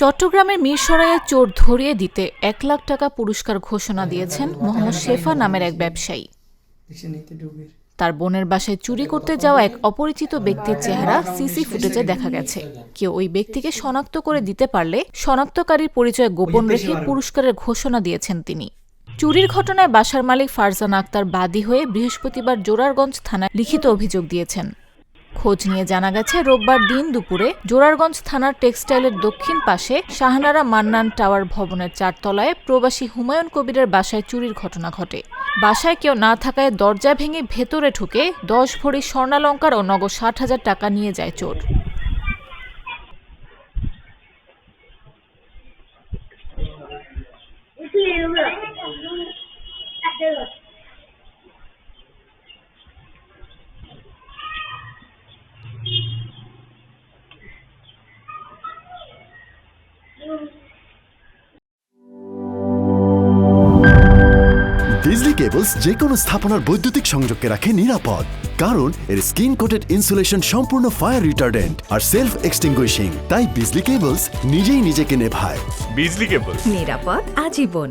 চট্টগ্রামের মিরসরাইয়ে চোর ধরিয়ে দিতে এক লাখ টাকা পুরস্কার ঘোষণা দিয়েছেন মোহাম্মদ শেফা নামের এক ব্যবসায়ী। তার বোনের বাসায় চুরি করতে যাওয়া এক অপরিচিত ব্যক্তির চেহারা সিসি ফুটেজে দেখা গেছে। কেউ ওই ব্যক্তিকে শনাক্ত করে দিতে পারলে শনাক্তকারীর পরিচয় গোপন রেখে পুরস্কারের ঘোষণা দিয়েছেন তিনি। চুরির ঘটনায় বাসার মালিক ফারজান আক্তার বাদী হয়ে বৃহস্পতিবার জোরারগঞ্জ থানায় লিখিত অভিযোগ দিয়েছেন। খোঁজ নিয়ে জানা গেছে, রোববার দিন দুপুরে জোরারগঞ্জ থানার টেক্সটাইলের দক্ষিণ পাশে শাহনারা মান্নান টাওয়ার ভবনের চারতলায় প্রবাসী হুমায়ুন কবিরের বাসায় চুরির ঘটনা ঘটে। বাসায় কেউ না থাকায় দরজা ভেঙে ভেতরে ঢুকে দশ ভরি স্বর্ণালঙ্কার ও নগদ ষাট হাজার টাকা নিয়ে যায় চোর। বিজলি কেবলস যে কোনো স্থাপনার বৈদ্যুতিক সংযোগকে রাখে নিরাপদ কারণ এর স্কিন কোটেড ইনসুলেশন সম্পূর্ণ ফায়ার রিটার্ডেন্ট আর সেলফ এক্সটিংগুইশিং তাই বিজলি কেবলস নিজেই নিজেকে নেভায়। বিজলি কেবল নিরাপদ আজীবন।